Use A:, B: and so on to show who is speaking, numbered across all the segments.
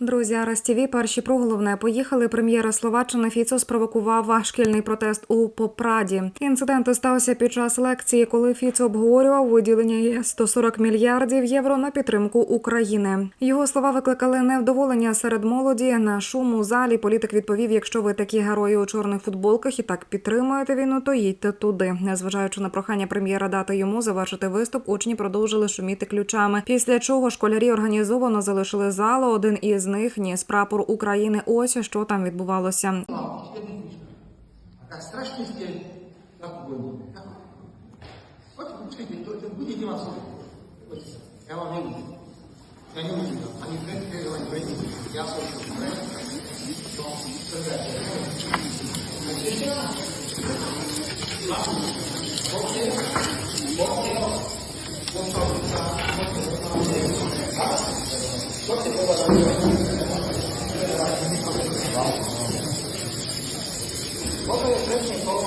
A: Друзі, Арас ТІВІ, перші про головне поїхали. Прем'єра Словаччини Фіцо спровокував шкільний протест у Попраді. Інцидент стався під час лекції, коли Фіцо обговорював виділення ЄС 140 мільярдів євро на підтримку України. Його слова викликали невдоволення серед молоді. На шум у залі політик відповів: якщо ви такі герої у чорних футболках і так підтримуєте війну, то їдьте туди. Незважаючи на прохання прем'єра дати йому завершити виступ, учні продовжили шуміти ключами. Після чого школярі організовано залишили залу. Один із них ніс прапор України. Ось що там відбувалося.
B: Pogoni. Chodź, poczekajcie, Koliko je srećnih ovom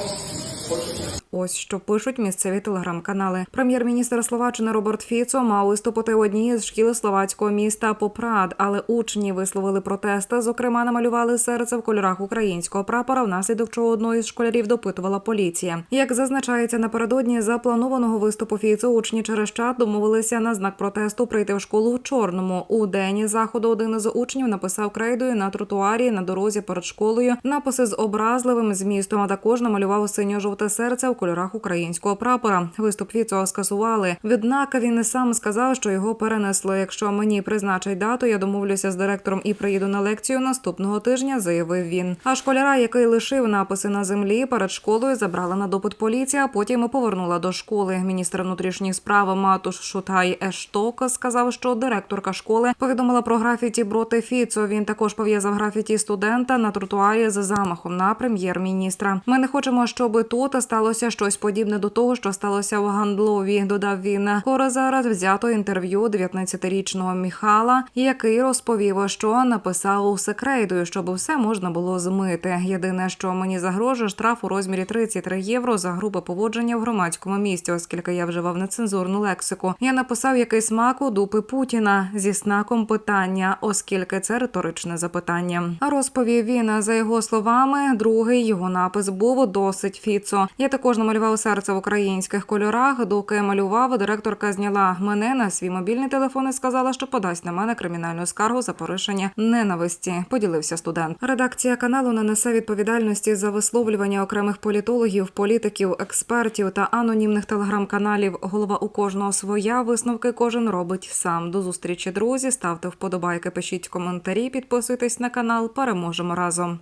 B: početnika?
A: Ось що пишуть місцеві телеграм-канали. Прем'єр-міністр Словаччини Роберт Фіцо мав виступити у одній з шкіл словацького міста Попрад, але учні висловили протести. Зокрема, намалювали серце в кольорах українського прапора, внаслідок чого одної з школярів допитувала поліція. Як зазначається напередодні запланованого виступу Фіцо, учні через чат домовилися на знак протесту прийти в школу в чорному. У день заходу один із учнів написав крейдою на тротуарі на дорозі перед школою написи з образливим змістом. А також намалював синьо-жовте серце в кольорах українського прапора. Виступ Фіцо скасували. Віднак він і сам сказав, що його перенесли. Якщо мені призначать дату, я домовлюся з директором і приїду на лекцію наступного тижня. Заявив він. А школяра, який лишив написи на землі, перед школою забрала на допит поліція. а Потім повернула до школи. Міністр внутрішніх справ Матуш Шутай Ешток сказав, що директорка школи повідомила про графіті проти Фіцо. Він також пов'язав графіті студента на тротуарі з замахом на прем'єр-міністра. Ми не хочемо, щоб тут сталося щось подібне до того, що сталося в Гандлові. Додав він. Скоро зараз взято інтерв'ю 19-річного Міхала, який розповів, що написав у секрейтою, щоб все можна було змити. Єдине, що мені загрожує штраф у розмірі 33 євро за грубе поводження в громадському місті, оскільки я вживав нецензурну лексику. Я написав який смак у дупи Путіна зі знаком питання, оскільки це риторичне запитання. Розповів він за його словами. Другий його напис був досить фіцо. Я також намалював серце в українських кольорах. Доки малював, директорка зняла мене на свій мобільний телефон і сказала, що подасть на мене кримінальну скаргу за порушення ненависті. Поділився студент. Редакція каналу не несе відповідальності за висловлювання окремих політологів, політиків, експертів та анонімних телеграм-каналів. Голова у кожного своя висновки кожен робить сам. До зустрічі, друзі. Ставте вподобайки, пишіть коментарі, підписуйтесь на канал. Переможемо разом.